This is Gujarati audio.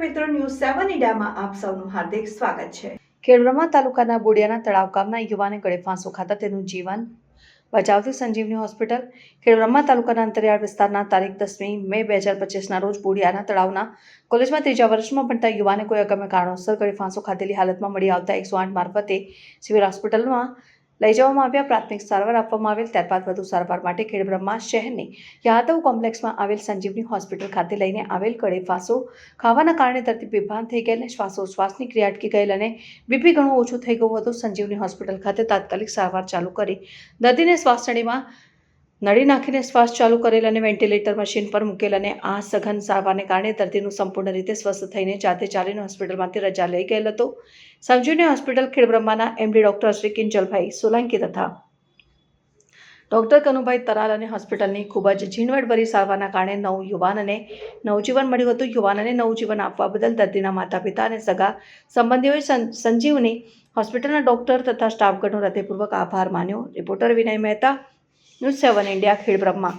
મીડિયામાં આપ સૌનું હાર્દિક સ્વાગત છે. ખેડબ્રહ્મા તાલુકાના બોડિયાના તળાવ ગામના યુવાને ગળે ફાંસો ખાતા તેનું જીવન બચાવતી સંજીવની હોસ્પિટલ ખેડબ્રહ્મા તાલુકાના અંતરિયાળ વિસ્તારના તારીખ દસમી મે બે હજાર પચીસના રોજ બોડિયાના તળાવના કોલેજમાં ત્રીજા વર્ષમાં ભણતા યુવાને કોઈ અગમ્ય કારણોસર ગળે ફાંસો ખાધેલી હાલતમાં મળી આવતા એકસો આઠ મારફતે સિવિલ હોસ્પિટલમાં લઈ જવામાં આવ્યા. પ્રાથમિક સારવાર આપવામાં આવેલ. ત્યારબાદ વધુ સારવાર માટે ખેડબ્રહ્મા શહેરની યાદવ કોમ્પ્લેક્સમાં આવેલ સંજીવની હોસ્પિટલ ખાતે લઈને આવેલ કડે ફાંસો ખાવાના કારણે ધરતી બેભાન થઈ ગયેલ અને શ્વાસોશ્વાસની ક્રિયા અટકી ગયેલ અને બીપી ઘણું ઓછું થઈ ગયું હતું. સંજીવની હોસ્પિટલ ખાતે તાત્કાલિક સારવાર ચાલુ કરી દર્દીને શ્વાસ નળીમાં નળી નાખીને શ્વાસ ચાલુ કરેલ અને વેન્ટિલેટર મશીન પર મૂકેલ અને આ સઘન સારવારને કારણે દર્દીનું સંપૂર્ણ રીતે સ્વસ્થ થઈને જાતે ચાલીને હોસ્પિટલમાંથી રજા લઈ ગયેલ હતો. સંજીવની હોસ્પિટલ ખેડબ્રહ્માના એમડી ડૉક્ટર શ્રી કિંજલભાઈ સોલંકી તથા ડૉક્ટર કનુભાઈ તરાલ અને હોસ્પિટલની ખૂબ જ ઝીણવટભરી સારવારના કારણે નવ યુવાનને નવજીવન મળ્યું હતું. યુવાનને નવજીવન આપવા બદલ દર્દીના માતા પિતા અને સગા સંબંધીઓએ સંજીવની હોસ્પિટલના ડૉક્ટર તથા સ્ટાફગણનો હૃદયપૂર્વક આભાર માન્યો. Reporter Vinay Mehta news seven India Khedbrahma.